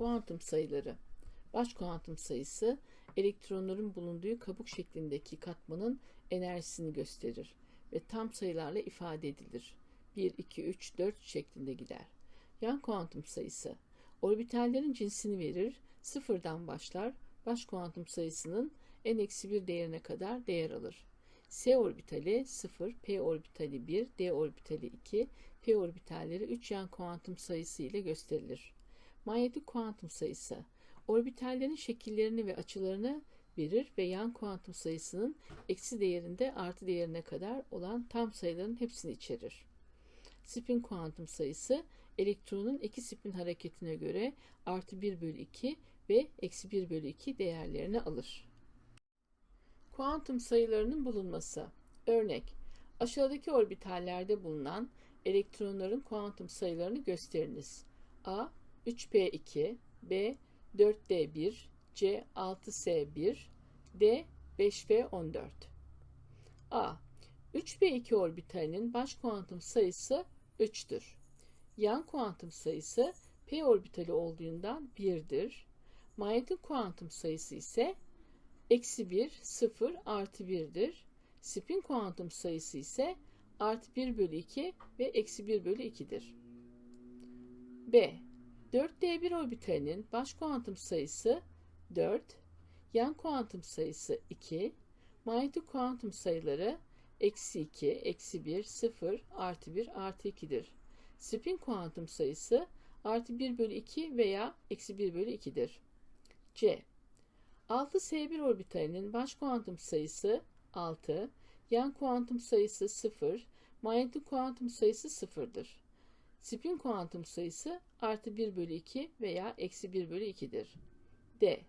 Kuantum sayıları. Baş kuantum sayısı elektronların bulunduğu kabuk şeklindeki katmanın enerjisini gösterir ve tam sayılarla ifade edilir. 1, 2, 3, 4 şeklinde gider. Yan kuantum sayısı orbitallerin cinsini verir, sıfırdan başlar, baş kuantum sayısının n-1 değerine kadar değer alır. S orbitali 0, P orbitali 1, D orbitali 2, P orbitalleri 3 yan kuantum sayısı ile gösterilir. Manyetik kuantum sayısı orbitallerin şekillerini ve açılarını verir ve yan kuantum sayısının eksi değerinde artı değerine kadar olan tam sayıların hepsini içerir. Spin kuantum sayısı elektronun iki spin hareketine göre artı 1 bölü 2 ve eksi 1 bölü 2 değerlerini alır. Kuantum sayılarının bulunması. Örnek, aşağıdaki orbitallerde bulunan elektronların kuantum sayılarını gösteriniz. A 3p2, B 4d1, C 6s1, D 5f14. A 3p2 orbitalinin baş kuantum sayısı 3'tür. Yan kuantum sayısı p orbitali olduğundan 1'dir. Manyetik kuantum sayısı ise eksi 1, 0, artı 1'dir. Spin kuantum sayısı ise artı 1 bölü 2 ve eksi 1 bölü 2'dir. B. 4D1 orbitalinin baş kuantum sayısı 4, yan kuantum sayısı 2, manyetik kuantum sayıları eksi 2, eksi 1, 0, artı 1, artı 2'dir. Spin kuantum sayısı artı 1 bölü 2 veya eksi 1 bölü 2'dir. C. 6S1 orbitalinin baş kuantum sayısı 6, yan kuantum sayısı 0, manyetik kuantum sayısı 0'dır. Spin kuantum sayısı artı 1 bölü 2 veya eksi 1 bölü 2'dir. D.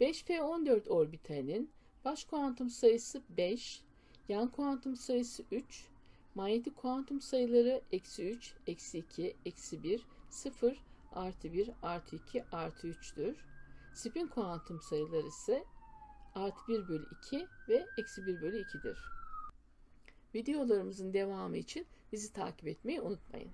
5F14 orbitalinin baş kuantum sayısı 5, yan kuantum sayısı 3, manyetik kuantum sayıları eksi 3, eksi 2, eksi 1, 0, artı 1, artı 2, artı 3'tür. Spin kuantum sayıları ise artı 1 bölü 2 ve eksi 1 bölü 2'dir. Videolarımızın devamı için bizi takip etmeyi unutmayın.